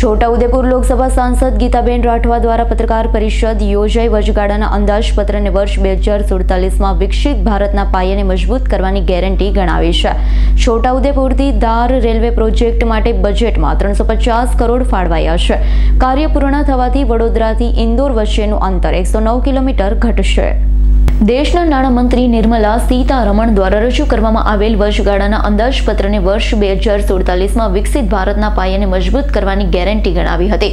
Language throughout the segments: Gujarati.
છોટાઉદેપુર લોકસભા સાંસદ ગીતાબેન રાઠવા દ્વારા પત્રકાર પરિષદ યોજાઈ વચગાળાના અંદાજપત્રને વર્ષ બે હજાર સુડતાલીસમાં વિકસિત ભારતના પાયાને મજબૂત કરવાની ગેરંટી ગણાવી છે. છોટાઉદેપુરથી ધાર રેલવે પ્રોજેક્ટ માટે બજેટમાં ત્રણસો પચાસ કરોડ ફાળવાયા છે. કાર્ય પૂર્ણ થવાથી વડોદરાથી ઇન્દોર વચ્ચેનું અંતર એકસો નવ કિલોમીટર ઘટશે. દેશના નાણામંત્રી નિર્મલા સીતારમણ દ્વારા રજૂ કરવામાં આવેલ વર્ષગાળાના અંદાજપત્રને વર્ષ બે હજાર સુડતાલીસમાં વિકસિત ભારતના પાયાને મજબૂત કરવાની ગેરંટી ગણાવી હતી.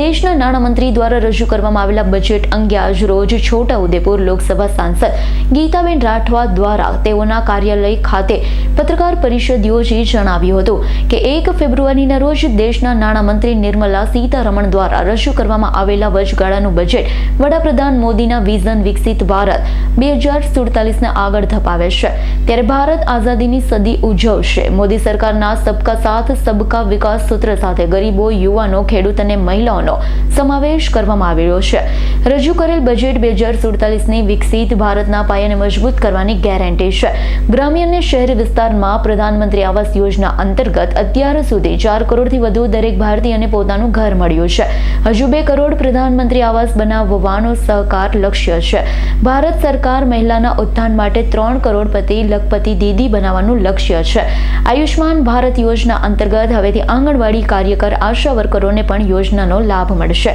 દેશના નાણામંત્રી દ્વારા રજૂ કરવામાં આવેલા બજેટ અંગે આજ રોજ છોટાઉદેપુર લોકસભા સાંસદ ગીતાબેન રાઠવા દ્વારા તેઓના કાર્યાલય ખાતે પત્રકાર પરિષદ યોજી જણાવ્યું હતું કે એક ફેબ્રુઆરીના રોજ દેશના નાણામંત્રી નિર્મલા સીતારમણ દ્વારા રજૂ કરવામાં આવેલા વર્ષગાળાનું બજેટ વડાપ્રધાન મોદીના વિઝન વિકસિત ભારત બે હજાર સુડતાલીસને આગળ ધપાવે છે. ત્યારે ભારત આઝાદીની સદી ઉજવશે. મોદી સરકારના સબકા સાથ, સબકા વિકાસ સૂત્ર સાથે ગરીબો, યુવાનો, ખેડૂત અને મહિલાઓનો સમાવેશ કરવામાં આવ્યો છે. રજૂ કરેલ બજેટ બે હજાર સુડતાલીસની વિકસિત, ભારતના પાયાને મજબૂત કરવાની ગેરંટી છે. ગ્રામ્ય અને શહેરી વિસ્તારમાં પ્રધાનમંત્રી આવાસ યોજના અંતર્ગત અત્યાર સુધી ચાર કરોડથી વધુ દરેક ભારતીયને પોતાનું ઘર મળ્યું છે. હજુ બે કરોડ પ્રધાનમંત્રી આવાસ બનાવવાનો સહકાર લક્ષ્ય છે. ભારત સરકાર મહિલાના ઉત્થાન માટે ત્રણ કરોડપતિ લખપતિ દીદી બનાવવાનું લક્ષ્ય છે. આયુષ્માન ભારત યોજના અંતર્ગત હવેથી આંગણવાડી કાર્યકર આશા વર્કરોને પણ યોજનાનો લાભ મળશે.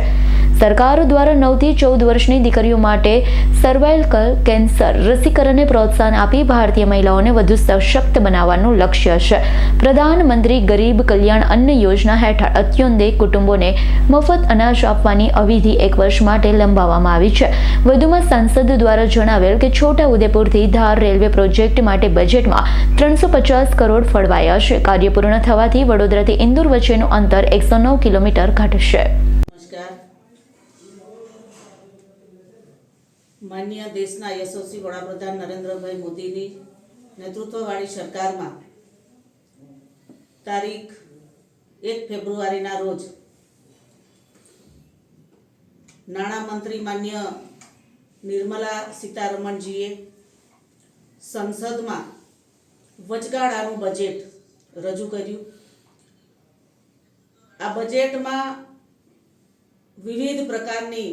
સરકાર દ્વારા નવથી ચૌદ વર્ષની દીકરીઓ માટે સર્વાઇકલ કેન્સર રસીકરણને પ્રોત્સાહન આપી ભારતીય મહિલાઓને વધુ સશક્ત બનાવવાનું લક્ષ્ય છે. પ્રધાનમંત્રી ગરીબ કલ્યાણ અન્ન યોજના હેઠળ અત્યોદય કુટુંબોને મફત અનાજ આપવાની અવિધિ એક વર્ષ માટે લંબાવવામાં આવી છે. વધુમાં સાંસદ દ્વારા જણાવેલ કે છોટા ઉદેપુરથી ધાર રેલવે પ્રોજેક્ટ માટે બજેટમાં ત્રણસો પચાસ કરોડ ફળવાયા છે. કાર્ય પૂર્ણ થવાથી વડોદરાથી ઇન્દોર વચ્ચેનું અંતર એકસો નવ કિલોમીટર ઘટશે. માન્ય દેશના યશસ્વી વડાપ્રધાન નરેન્દ્રભાઈ મોદીની નેતૃત્વવાળી સરકારમાં તારીખ એક ફેબ્રુઆરીના રોજ નાણામંત્રી માન્ય નિર્મલા સીતારમણજીએ સંસદમાં વચગાળાનું બજેટ રજૂ કર્યું. આ બજેટમાં વિવિધ પ્રકારની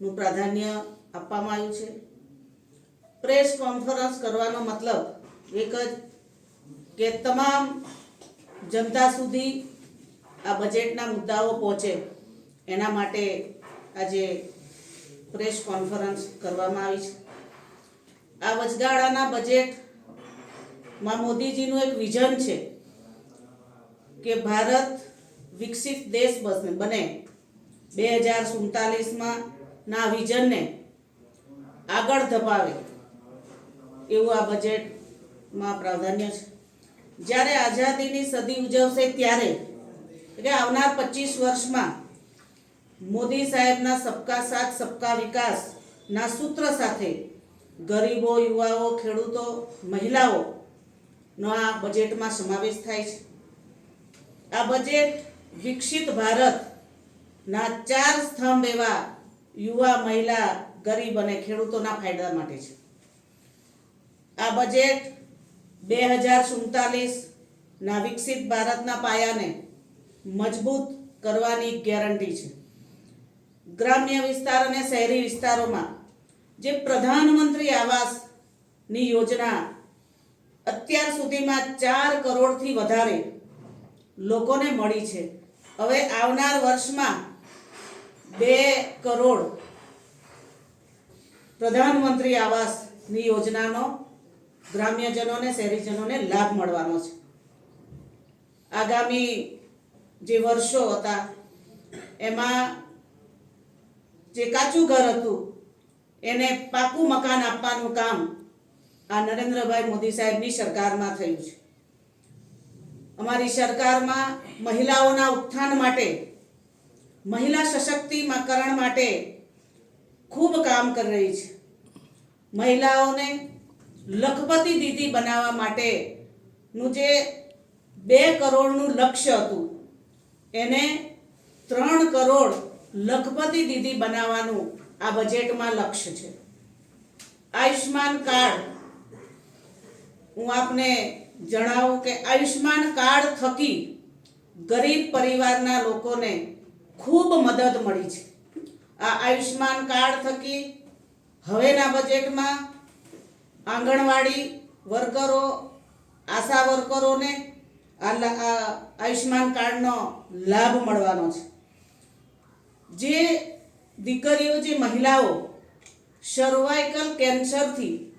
યોજનાઓનું પ્રાધાન્ય આપવામાં આવ્યું છે. પ્રેસ કોન્ફરન્સ કરવાનો મતલબ એક જ કે તમામ જનતા સુધી આ બજેટના મુદ્દાઓ પહોંચે. એના માટે આજે પ્રેસ કોન્ફરન્સ કરવામાં આવી છે. આ વચગાળાના બજેટમાં મોદીજીનું એક વિઝન છે કે ભારત વિકસિત દેશ બને. બે હજાર સુડતાલીસમાં ના વિઝનને આગળ ધપાવે. એવું આ બજેટમાં પ્રાધાન્ય છે. જ્યારે આઝાદીની સદી ઉજવશે ત્યારે, એટલે આવનાર પચીસ વર્ષમાં મોદી સાહેબના સબકા સાથ, સબકા વિકાસના સૂત્ર સાથે ગરીબો, યુવાઓ, ખેડૂતો, મહિલાઓનો આ બજેટમાં સમાવેશ થાય છે. આ બજેટ વિકસિત ભારતના ચાર સ્તંભ એવા યુવા મહિલા ગરીબ અને ખેડૂતોના ફાયદા માટે છે. આ બજેટ બે હજાર સુડતાલીસના વિકસિત ભારતના પાયાને મજબૂત કરવાની ગેરંટી છે. ગ્રામ્ય વિસ્તાર અને શહેરી વિસ્તારોમાં જે પ્રધાનમંત્રી આવાસની યોજના અત્યાર સુધીમાં ચાર કરોડથી વધારે લોકોને મળી છે. હવે આવનાર વર્ષમાં બે કરોડ પ્રધાનમંત્રી આવાસની યોજનાનો ગ્રામ્યજનોને, શહેરીજનોને લાભ મળવાનો છે. આગામી જે વર્ષો હતા, એમાં જે કાચું ઘર હતું, એને પાકું મકાન આપવાનું કામ આ નરેન્દ્રભાઈ મોદી સાહેબની સરકારમાં થયું છે. અમારી સરકારમાં મહિલાઓના ઉત્થાન માટે મહિલા સશક્તિકરણ માટે ખૂબ કામ કરી રહી છે. મહિલાઓને લખપતિ દીદી બનાવવા માટેનું જે બે કરોડનું લક્ષ્ય હતું, એને ત્રણ કરોડ લખપતિ દીદી બનાવવાનું આ બજેટમાં લક્ષ્ય છે. આયુષ્માન કાર્ડ, હું આપને જણાવું કે આયુષ્માન કાર્ડ થકી ગરીબ પરિવારના લોકોને ખૂબ મદદ મળી છે. આ આયુષ્માન કાર્ડ થકી હવેના બજેટમાં આંગણવાડી વર્કરો, આશા વર્કરોને આ લા- આ આયુષ્માન કાર્ડનો લાભ મળવાનો છે. જે દીકરીઓ, જે મહિલાઓ સર્વાઇકલ કેન્સરથી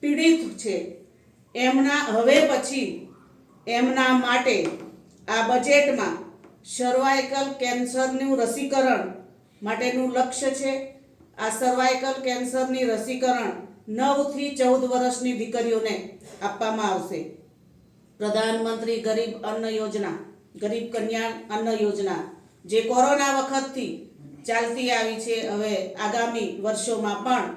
પીડિત છે, એમના, હવે પછી એમના માટે આ બજેટમાં સર્વાઇકલ કેન્સરનું રસીકરણ માટેનું લક્ષ્ય છે. આ સર્વાઇકલ કેન્સરની રસીકરણ નવથી ચૌદ વર્ષની દીકરીઓને આપવામાં આવશે. પ્રધાનમંત્રી ગરીબ અન્ન યોજના, ગરીબ કલ્યાણ અન્ન યોજના, જે કોરોના વખતથી ચાલતી આવી છે, હવે આગામી વર્ષોમાં પણ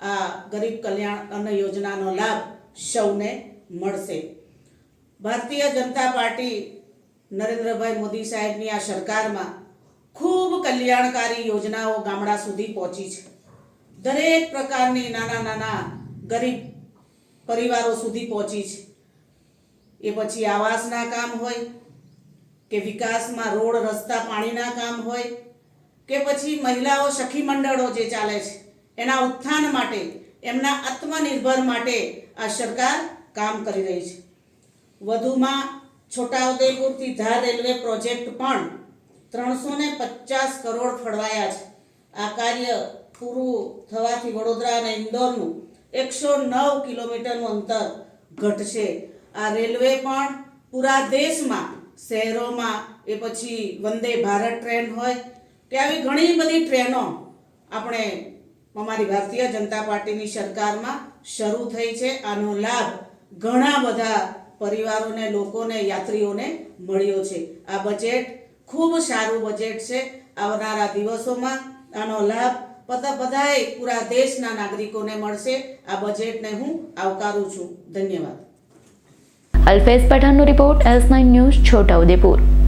આ ગરીબ કલ્યાણ અન્ન યોજનાનો લાભ સૌને મળશે. ભારતીય જનતા પાર્ટી નરેન્દ્રભાઈ મોદી સાહેબની આ સરકારમાં ખૂબ કલ્યાણકારી યોજનાઓ ગામડા સુધી પહોંચી છે. દરેક પ્રકારની નાના નાના ગરીબ પરિવારો સુધી પહોંચી છે. એ પછી આવાસના કામ હોય, કે વિકાસમાં રોડ, રસ્તા, પાણીના કામ હોય, કે પછી મહિલાઓ સખી મંડળો જે ચાલે છે, એના ઉત્થાન માટે, એમના આત્મનિર્ભર માટે આ સરકાર કામ કરી રહી છે. વધુમાં છોટાઉદેપુરથી ધાર રેલવે પ્રોજેક્ટ પણ ત્રણસો ને પચાસ કરોડ ફળવાયા છે. આ કાર્ય પૂરું થવાથી વડોદરા અને ઇન્દોરનું એકસો નવ કિલોમીટરનું અંતર ઘટશે. આ રેલવે પણ પૂરા દેશમાં, શહેરોમાં એ પછી વંદે ભારત ટ્રેન હોય, કે આવી ઘણી બધી ટ્રેનો આપણે અમારી ભારતીય જનતા પાર્ટીની સરકારમાં શરૂ થઈ છે. આનો લાભ ઘણા બધા પરિવારોને, લોકોને, યાત્રીઓને મળ્યો છે. આ બજેટ ખૂબ સારું બજેટ છે. આવનારા દિવસોમાં આનો લાભ બધા બધાએ પૂરા દેશના નાગરિકોને મળશે. આ બજેટને હું આવકારું છું. ધન્યવાદ. Alpesh પઠાણનો report S nine news Chhota Udepur